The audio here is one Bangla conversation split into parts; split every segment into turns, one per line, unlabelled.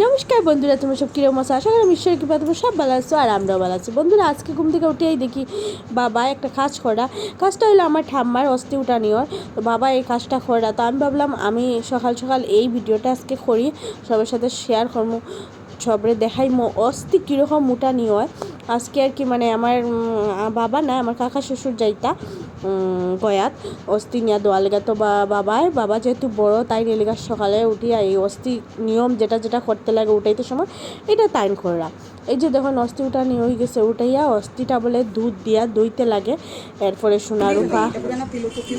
নমস্কার বন্ধুরা, তোমরা সব কীরকম আছো? আশা করি ঈশ্বরের কৃপা, তোমরা সব ভালো আছো আর আমরাও ভালো আছি। বন্ধুরা, আজকে ঘুম থেকে উঠেই দেখি বাবা একটা কাজ করা। কাজটা হলো আমার ঠাম্মার অস্থি উঠা নেওয়ার তো বাবা এই কাজটা করা। তো আমি ভাবলাম, আমি সকাল সকাল এই ভিডিওটা আজকে করি। সবার সাথে শেয়ার করব। সবরে দেখাই অস্থি কীরকম উঠানি হয় আজকে আর কি মানে আমার বাবা না, আমার কাকা শ্বশুর যাইতা গয়াত। অস্থি নিয়ে দোয়া লেগা তো বা- বাবাই। বাবা যেহেতু বড়, তাই রেলিগার সকালে উঠিয়া এই অস্থি নিয়ম যেটা যেটা করতে লাগে উঠাইতে সময়, এটা তাইন করা এই যে দেখুন, অস্থি উঠা নিয়ে হয়ে গেছে, উঠাইয়া অস্থিটা বলে দুধ দিয়া দইতে লাগে। এরপরে সোনা রূপা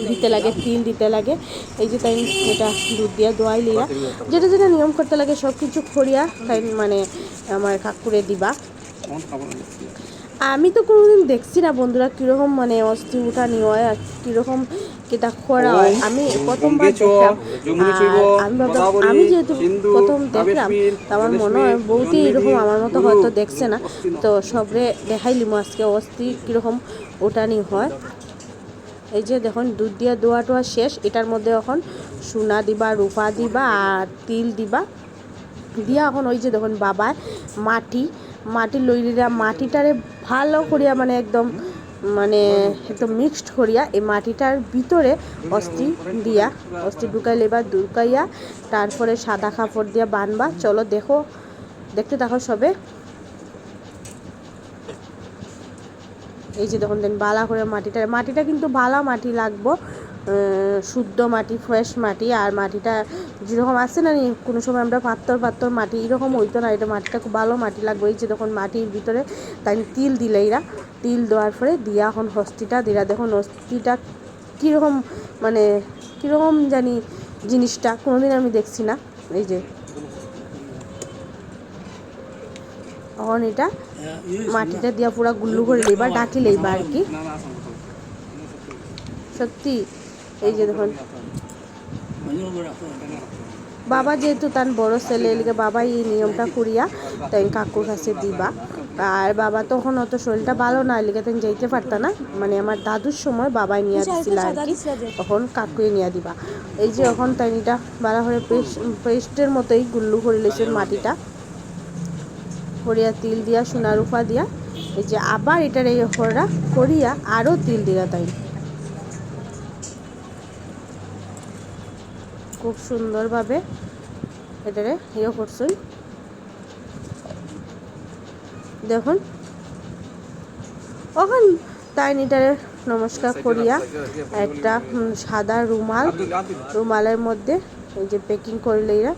দিতে লাগে, তিল দিতে লাগে। এই যে তাই এটা দুধ দিয়া দোয়াই লিয়া যেটা যেটা নিয়ম করতে লাগে সব কিছু খড়িয়া তাই মানে আমার কাকুরে দিবা। আমি তো কোনোদিন দেখছি না বন্ধুরা কীরকম মানে অস্থি উঠানি হয় আর কীরকম কেটা খরা হয়। আমি প্রথমবার দেখলাম। আমি ভাবলাম আমি যেহেতু প্রথম দেখলাম তো আমার মনে হয় বহুতই এরকম আমার মতো হয়তো দেখছে না। তো সবরে দেখাইলিম আজকে অস্থি কীরকম উঠানি হয়। এই যে দেখুন দুধ দিয়া দোয়া টোয়া শেষ। এটার মধ্যে এখন সোনা দিবা রূপা দিবা আর তিল দিবা। দিয়া এখন ওই যে দেখুন বাবার মাটি মাটি লইলিরা মাটিটারে ভালো করিয়া মানে একদম মানে একদম মিক্সড করিয়া এই মাটিটার ভিতরে অস্থি দিয়া, অস্থি ঢুকাইলে বা ঢুকাইয়া তারপরে সাদা কাপড় দিয়া বানবা। চলো দেখো, দেখতে দেখো সবে। এই যে দেখুন দেন বালা করে মাটিটা মাটিটা কিন্তু ভালো মাটি লাগবো। শুদ্ধ মাটি ফ্রেশ মাটি, আর মাটিটা যেরকম আছে না কোনো সময় আমরা পাত্তর পাত্তর মাটি, এরকম হইতো না, এটা মাটিটা খুব ভালো মাটি লাগবে, এই যে দেখুন মাটির ভিতরে তাই তিল দিলে এরা। তিল দেওয়ার পরে দিয়া এখন হস্তিটা দিলা দেখুন হস্তিটা কীরকম মানে কীরকম জানি জিনিসটা, কোনোদিন আমি দেখছি না, এই যে। এখন এটা মাটিটা দিয়া পুরা গুল্লু করে লইবা ডাকি লইবা আর কি? সত্যি? এই যে দেখুন। বাবা যেহেতু তার বড় ছেলে এলিকে বাবাই এই নিয়মটা করিয়া তাই কাকুর কাছে দিবা। আর বাবা তখন অত শরীরটা ভালো না এলিকে তাই যাইতে পারতা না। মানে আমার দাদুর সময় বাবাই নিয়ে দিছিল আর কি। তখন কাকুই নিয়ে দিবা। এই যে এখন তাই এটা করে পেস্ট পেস্টের মতোই গুল্লু করে লেছেন মাটিটা। করিয়া তিল দিয়া সোনা রূপা দিয়া। এই যে আবার এটার এই হরা করিয়া আরও তিল দিয়া তাই। খুব সুন্দরভাবে এটারে ইয়ে করছুন। দেখুন। ওখান তাই এটারে নমস্কার করিয়া একটা সাদা রুমাল রুমালের মধ্যে এই যে প্যাকিং করলে এরা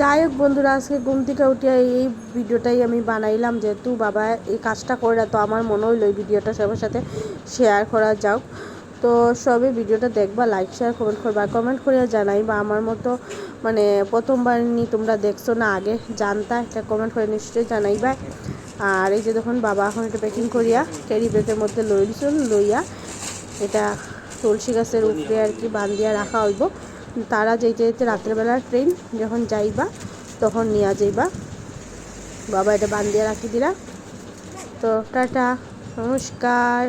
যাই হোক বন্ধুরা আজকে ঘুম থেকে উঠিয়া এই ভিডিওটাই আমি বানাইলাম। যেহেতু বাবা এই কাজটা করে তো আমার মনে হইল এই ভিডিওটা সবার সাথে শেয়ার করা যাক। তো সবে ভিডিওটা দেখবা লাইক শেয়ার কমেন্ট করবা। কমেন্ট করিয়া জানাই বা আমার মতো মানে প্রথমবার নি তোমরা দেখছ না, আগে জানতা, একটা কমেন্ট করে নিশ্চয়ই জানাইবা। আর এই যে দেখুন, বাবা এখন এটা প্যাকিং করিয়া ক্যারি ব্যাগের মধ্যে লই দিছিল লইয়া এটা তুলসী গাছের উপরে আর কি বান্ধিয়া রাখা হইব। তারা যেতে যেতে রাত্রেবেলার ট্রেন যখন যাইবা, তখন নিয়ে যাইবা। বাবা এটা বান্ধিয়া রাখি দিলা। তো টাটা, নমস্কার।